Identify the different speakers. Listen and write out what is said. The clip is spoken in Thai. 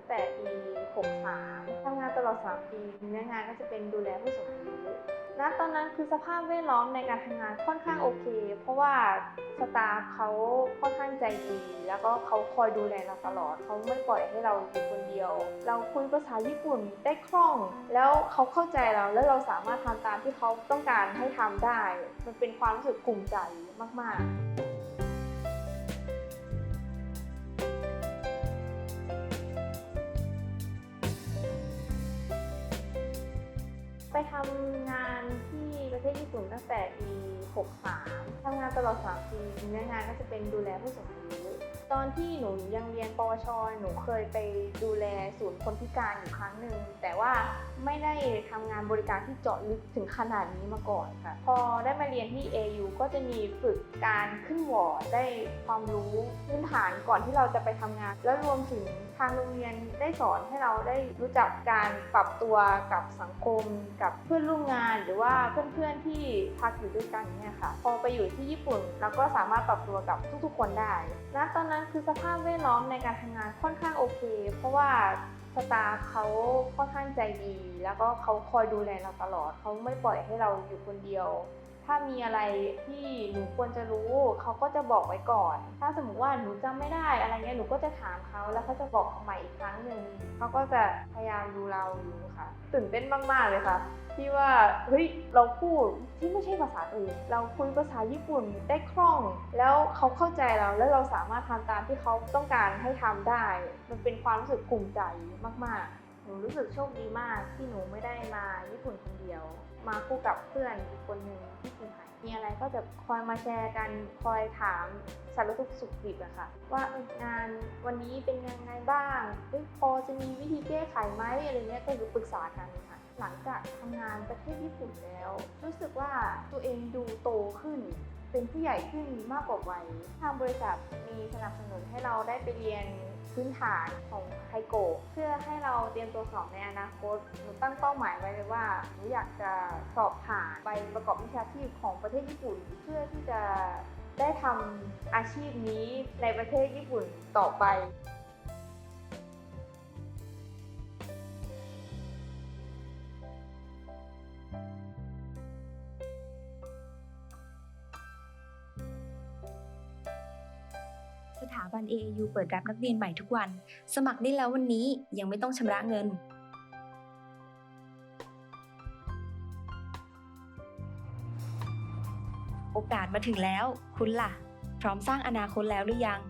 Speaker 1: ตั้งแต่ปี 63ทำงานตลอด 3 ปีเนื้องานก็จะเป็นดูแลผู้สูงอายุณตอนนั้นคือสภาพแวดล้อมในการทำงานค่อนข้างโอเค เพราะว่าสตาฟเขาค่อนข้างใจดี แล้วก็เขาคอยดูแลเราตลอด เขาไม่ปล่อยให้เราอยู่คนเดียว เราคุยภาษาญี่ปุ่นได้คล่อง แล้วเขาเข้าใจเรา แล้วเราสามารถทำตามที่เขาต้องการให้ทำได้ มันเป็นความรู้สึกภูมิใจมาก ๆ ที่ประเทศญี่ปุ่นตั้งแต่ปี 63ทำงานตลอด 3 ปีเนื้องานก็จะเป็นดูแลผู้สูงอายุ ตอนที่หนูยังเรียนปวช หนูเคยไปดูแลศูนย์คนพิการอยู่ครั้งหนึ่ง แต่ว่าไม่ได้ทำงานบริการที่เจาะลึกถึงขนาดนี้มาก่อนค่ะ พอได้มาเรียนที่ AU ก็จะมีฝึกการขึ้นวอร์ดได้ความรู้พื้นฐานก่อนที่เราจะไปทำงาน แล้วรวมถึงทางโรงเรียนได้สอนให้เราได้รู้จักการปรับตัวกับสังคม กับเพื่อนร่วมงาน หรือว่าเพื่อนๆที่พักอยู่ด้วยกันเนี่ยค่ะ พอไปอยู่ที่ญี่ปุ่นเราก็สามารถปรับตัวกับทุกๆ คนได้ณตอนนั้นคือสภาพแวดล้อมในการทำงานค่อนข้างโอเค เพราะว่าสตาฟเขาค่อนข้างใจดี แล้วก็เขาคอยดูแลเราตลอด เขาไม่ปล่อยให้เราอยู่คนเดียว ถ้ามีอะไรที่หนูควรจะรู้เขาก็จะบอกไว้ก่อน ถ้าสมมติว่าหนูจำไม่ได้อะไรเงี้ยหนูก็จะถามเขาแล้วเขาจะบอกใหม่อีกครั้งหนึ่งเขาก็จะพยายามดูเราอยู่ค่ะ ตื่นเต้นมากๆเลยค่ะที่ว่าเฮ้ยเราพูดที่ไม่ใช่ภาษาอื่น เราคุยภาษาญี่ปุ่นได้คล่อง แล้วเขาเข้าใจเราแล้วเราสามารถทำตามที่เขาต้องการให้ทำได้ มันเป็นความรู้สึกภูมิใจมาก ๆ นูรู้สึกโชคดีมากที่หนูไม่ได้มาญี่ปุ่นคนเดียว มาคู่กับเพื่อนอีกคนหนึ่งที่คือไทยมีอะไรก็จะคอยมาแชร์กันคอยถามสารทุกสุขดิบอะค่ะ ว่างานวันนี้เป็นยังไงบ้างพอจะมีวิธีแก้ไขไหมอะไรเงี้ยก็คือปรึกษากันค่ะหลังจากทำงานประเทศญี่ปุ่นแล้ว รู้สึกว่าตัวเองดูโตขึ้นเป็นผู้ใหญ่ขึ้นมากกว่าวัยทางบริษัทมีสนับสนุนให้เราได้ไปเรียนพื้นฐานของไฮโกะเพื่อให้เรา เตรียมตัวสอบในอนาคต หนูตั้งเป้าหมายไว้เลยว่า หนูอยากจะสอบผ่านไปประกอบวิชาชีพของประเทศญี่ปุ่น เพื่อที่จะได้ทำอาชีพนี้ในประเทศญี่ปุ่นต่อไปา
Speaker 2: บัน AAU เปิดรับนักเรียนใหม่ทุกวัน สมัครได้แล้ววันนี้ยังไม่ต้องชำระเงิน โอกาสมาถึงแล้ว คุณล่ะ พร้อมสร้างอนาคตแล้วหรือยัง